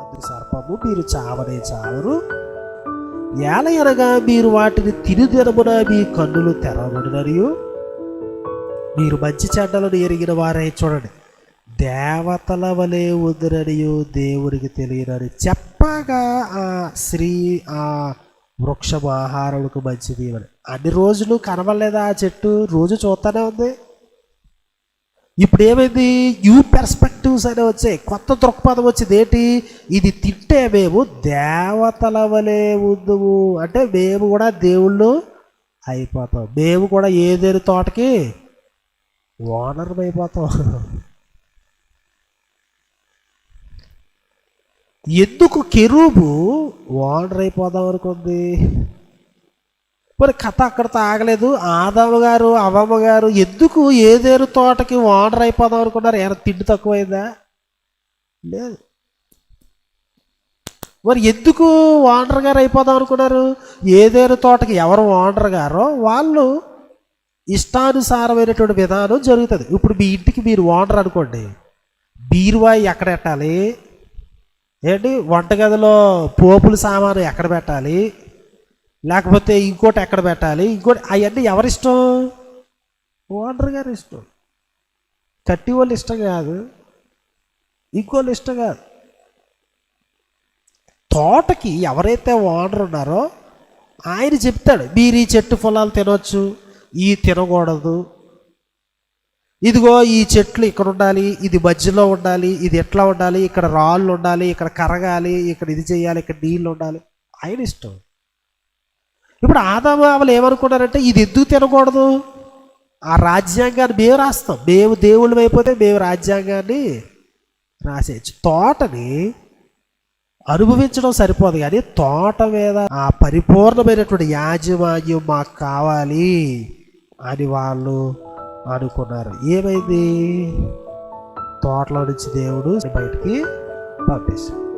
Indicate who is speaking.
Speaker 1: అది సర్పము మీరు చావనే చావరు. ఏల మీరు వాటిని తిని మీ కన్నులు తెరవబడినరియు మీరు మంచి చెడ్డలను ఎరిగిన వారై చూడండి. దేవతల వలె ఉందిరనియు దేవునికి తెలియనని చెప్పగా ఆ స్త్రీ ఆ వృక్షం ఆహారములకు మంచిది అని. అన్ని రోజులు కనవలేదా ఆ చెట్టు? రోజు చూస్తూనే ఉంది. ఇప్పుడు ఏమైంది? న్యూ పెర్స్పెక్టివ్స్ అనే వచ్చాయి. కొత్త దృక్పథం వచ్చింది. ఏంటి? ఇది తింటే మేము దేవతల వలె ఉందుము. అంటే మేము కూడా దేవుళ్ళు అయిపోతాం. మేము కూడా ఏదేని తోటకి? ఓనర్ అయిపోతాం. ఎందుకు కెరూబు ఓనర్ అయిపోదాం అనుకుంది? మరి కథ అక్కడితో ఆగలేదు. ఆదమ్మ గారు అవ్వమ్మ గారు ఎందుకు ఏదేరు తోటకి ఓనర్ అయిపోదాం అనుకున్నారు? ఏమైనా తిండి తక్కువైందా? లేదు. మరి ఎందుకు ఓనర్ గారు అయిపోదాం అనుకున్నారు? ఏదేరు తోటకి ఎవరు ఓనర్ గారో వాళ్ళు ఇష్టానుసారమైనటువంటి విధానం జరుగుతుంది. ఇప్పుడు మీ ఇంటికి మీరు ఓనర్ అనుకోండి. బీరువాయి ఎక్కడ పెట్టాలి? ఏంటి? వంటగదిలో పోపుల సామాను ఎక్కడ పెట్టాలి? లేకపోతే ఇంకోటి ఎక్కడ పెట్టాలి? ఇంకోటి అవన్నీ ఎవరిష్టం? ఓనర్ గారి ఇష్టం. కట్టి వాళ్ళు ఇష్టం కాదు. ఇంకోళ్ళు ఇష్టం కాదు. తోటకి ఎవరైతే ఓనర్ ఉన్నారో ఆయన చెప్తాడు మీరు ఈ చెట్టు పొలాలు తినవచ్చు ఈ తినకూడదు. ఇదిగో ఈ చెట్లు ఇక్కడ ఉండాలి ఇది మధ్యలో ఉండాలి ఇది ఎట్లా ఉండాలి ఇక్కడ రాళ్ళు ఉండాలి ఇక్కడ కరగాలి ఇక్కడ ఇది చేయాలి ఇక్కడ నీళ్ళు ఉండాలి. ఆయన ఇష్టం. ఇప్పుడు ఆదామావలు ఏమనుకున్నారంటే ఇది ఎందుకు తినకూడదు? ఆ రాజ్యాంగాన్ని మేము రాస్తాం. మేము దేవుళ్ళు అయిపోతే మేము రాజ్యాంగాన్ని రాసేయచ్చు. తోటని అనుభవించడం సరిపోదు కానీ తోట మీద ఆ పరిపూర్ణమైనటువంటి యాజమాన్యం మాకు కావాలి అని వాళ్ళు అనుకున్నారు. ఏమైంది? తోటలో నుంచి దేవుడు బయటికి పంపేశాడు.